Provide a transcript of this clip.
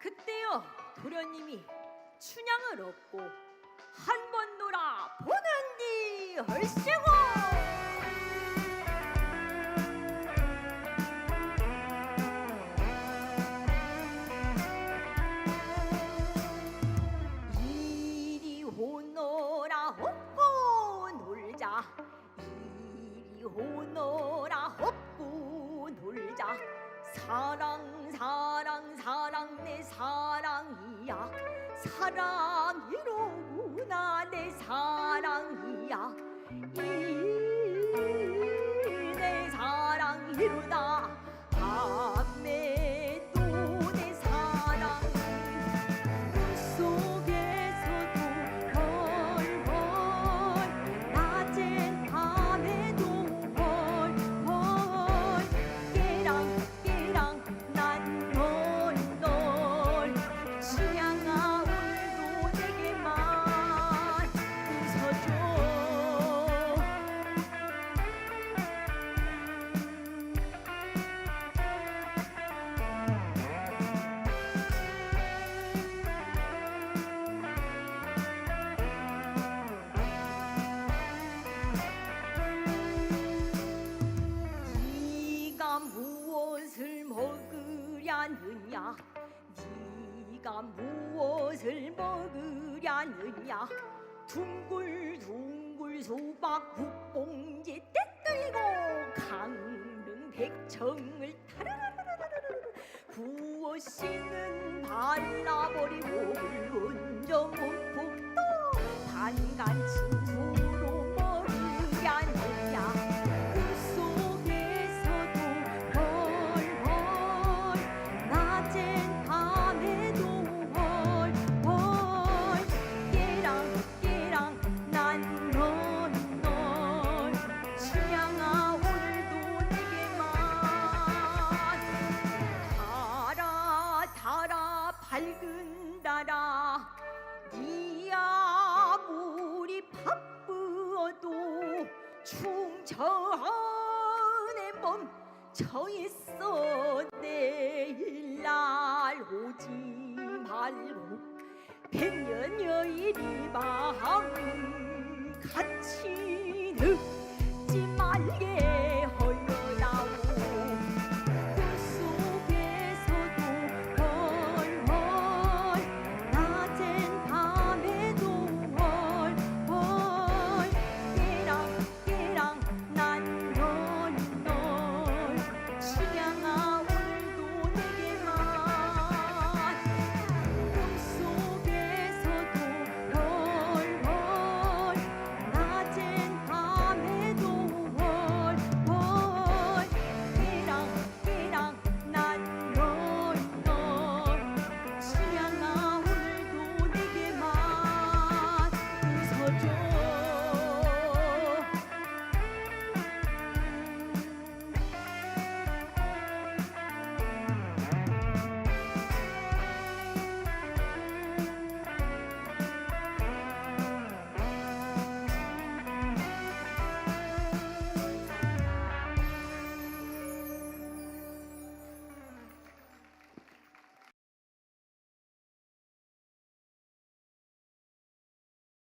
그때요 도련님이 춘향을 얻고 한 번 놀아 보는디 얼씨구 이리 오너라 업고 놀자. 이리 오너라 업고 놀자 사랑 사랑 사랑 내 사랑이야. 사랑이로구나 먹으려느냐? 네가 무엇을 먹으려느냐? 둥글둥글 수박 국봉지 떼들고 강릉 백청을 타라라라라라라 구워씨는 발라버리고 끈다라. 니 아무리 바쁘어도 충천에 멈춰 있어. 내일 날 오지 말고 백년여 이리 마음 같이